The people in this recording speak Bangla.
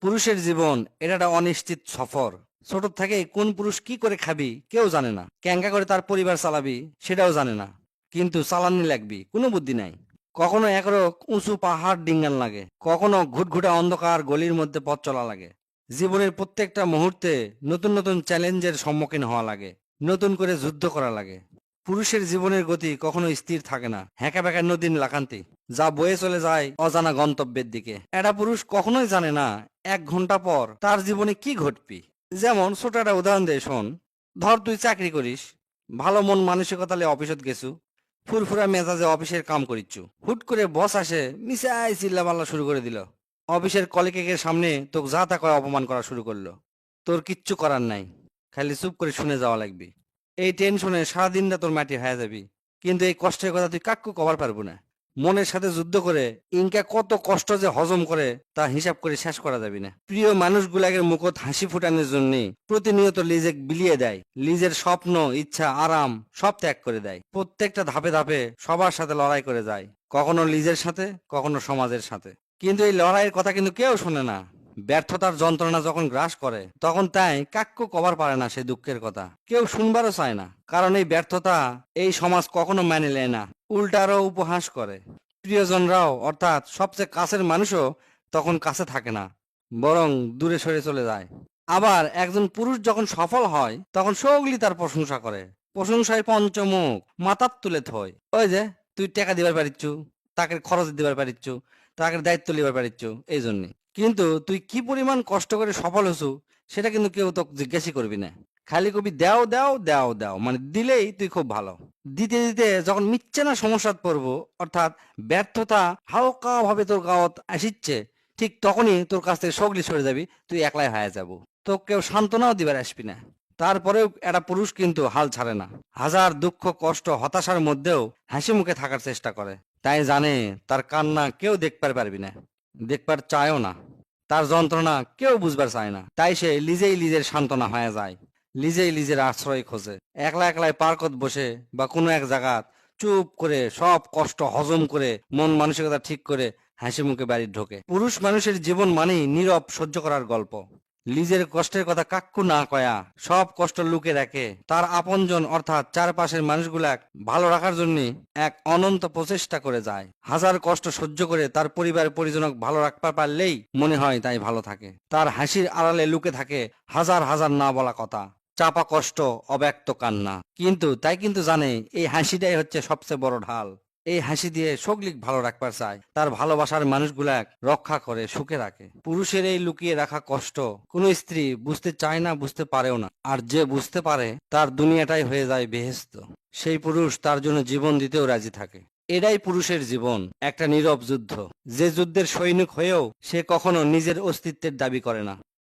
পুরুষের জীবন এটা একটা অনিশ্চিত সফর। ছোট থেকে কোন পুরুষ কি করে খাবি, কেউ জানে না। ক্যাঙ্কা করে তার পরিবার চালাবি, সেটাও জানে না। কিন্তু চালানি লাগবি, কোনো বুদ্ধি নাই। কখনো একরক উঁচু পাহাড় ডিঙ্গান লাগে। কখনো ঘুটঘুটা অন্ধকার গলির মধ্যে পথ চলা লাগে। জীবনের প্রত্যেকটা মুহূর্তে নতুন নতুন চ্যালেঞ্জের সম্মুখীন হওয়া লাগে। নতুন করে যুদ্ধ করা লাগে। পুরুষের জীবনের গতি কখনো স্থির থাকে না। হ্যাঁকা ব্যাকা নদীর লাকান্তি। যা বয়ে চলে যায় অজানা গন্তব্যের দিকে। একটা পুরুষ কখনোই জানে না, এক ঘণ্টা পর তার জীবনে কি ঘটবি। যেমন, ছোট একটা উদাহরণ দেয় শোন। ধর, তুই চাকরি করিস, ভালো মন মানসিকতা লে অফিসত গেছু, ফুরফুরা মেজাজে অফিসের কাম করিচ্ছু। হুট করে বস আসে মিসাই চিল্লাপাল্লা শুরু করে দিল। অফিসের কলিকের সামনে তোকে যা তা কয় অপমান করা শুরু করল। তোর কিচ্ছু করার নাই। খালি চুপ করে শুনে যাওয়া লাগবে। এই টেনশনে সারাদিনটা তোর মাটি হয়ে যাবি। কিন্তু এই কষ্টের কথা তুই কাক্কু কবার পারব না। মনের সাথে যুদ্ধ করে ইনকা কত কষ্ট যে হজম করে তা হিসাব করে শেষ করা যাবে না। প্রিয় মানুষগুলাকে মুখত হাসি ফুটানোর জন্য প্রতিনিয়ত লিজে বিলিয়ে দেয়। লিজের স্বপ্ন, ইচ্ছা, আরাম সব ত্যাগ করে দেয়। প্রত্যেকটা ধাপে ধাপে সবার সাথে লড়াই করে যায়। কখনো লিজের সাথে, কখনো সমাজের সাথে। কিন্তু এই লড়াইয়ের কথা কিন্তু কেউ শোনে না। ব্যর্থতার যন্ত্রণা যখন গ্রাস করে, তখন তাই কাক্য কবার পারে না সেই দুঃখের কথা। কেউ শুনবারও চায় না, কারণ এই ব্যর্থতা এই সমাজ কখনো মেনে নেয় না, উল্টারও উপহাস করে। প্রিয়জনরাও, অর্থাৎ সবচেয়ে কাছের মানুষও তখন কাছে থাকে না, বরং দূরে সরে চলে যায়। আবার একজন পুরুষ যখন সফল হয়, তখন সগলি তার প্রশংসা করে। প্রশংসায় পঞ্চমুখ, মাথার তুলে থয়। ওই যে, তুই টাকা দিবার পারিচ্ছু তাকে খরচ দিবার পারিচ্ছু তাকে দায়িত্ব লিবার পারিচ্ছু, এই জন্যে। কিন্তু তুই কি পরিমাণ কষ্ট করে সফল হছু সেটা কিন্তু কেউ তোকে জিজ্ঞাসা করবি না। খালি কবি দেও দেও দেও দেও মানে দিলেই তুই খুব ভালো। দিতে দিতে যখন মিচ্ছে না সমস্যাত পড়ব অর্থাৎ ব্যর্থতা হালকা ভাবে তোর গাঁত আসিচ্ছে, ঠিক তখনই তোর কাছ থেকে সগলি সরে যাবি, তুই একলাই হয়ে যাব। তো কেউ সান্ত্বনাও দিবার আসবি না। তারপরেও একটা পুরুষ কিন্তু হাল ছাড়ে না। হাজার দুঃখ, কষ্ট, হতাশার মধ্যেও হাসি মুখে থাকার চেষ্টা করে। তাই জানে তার কান্না কেউ দেখবার পারবি না, দেখবার চায়ও না। তার যন্ত্রণা কেউ বুঝবার চায় না। তাই সে নিজেই নিজের সান্ত্বনা হয়ে যায়, নিজেই নিজের আশ্রয় খোঁজে। একলা একলাই পার্কত বসে বা কোনো এক জায়গাত চুপ করে সব কষ্ট হজম করে মন মানসিকতা ঠিক করে হাসি মুখে বাড়ির ঢোকে। পুরুষ মানুষের জীবন মানেই নীরব সহ্য করার গল্প। নিজের কষ্টের কথা কাক্কু না কয়া, সব কষ্ট লুকে রাখে। তার আপনজন অর্থাৎ চারপাশের মানুষগুলা ভালো রাখার জন্য এক অনন্ত প্রচেষ্টা করে যায়। হাজার কষ্ট সহ্য করে তার পরিবার পরিজনক ভালো রাখতে পারলেই মনে হয় তাই ভালো থাকে। তার হাসির আড়ালে লুকে থাকে হাজার হাজার না বলা কথা। চাপা কষ্ট, অব্যক্ত কান্না। কিন্তু তাই কিন্তু জানে, এই হাসিটাই হচ্ছে সবচেয়ে বড় ঢাল। এই হাসি দিয়ে সগলিক ভালো রাখবার চায়। তার ভালোবাসার মানুষগুলা রক্ষা করে, সুখে রাখে। পুরুষের এই লুকিয়ে রাখা কষ্ট কোন স্ত্রী বুঝতে চায় না, বুঝতে পারেও না। আর যে বুঝতে পারে, তার দুনিয়াটাই হয়ে যায় বেহেস্ত। সেই পুরুষ তার জন্য জীবন দিতেও রাজি থাকে। এটাই পুরুষের জীবন, একটা নীরব যুদ্ধ। যে যুদ্ধের সৈনিক হয়েও সে কখনো নিজের অস্তিত্বের দাবি করে না।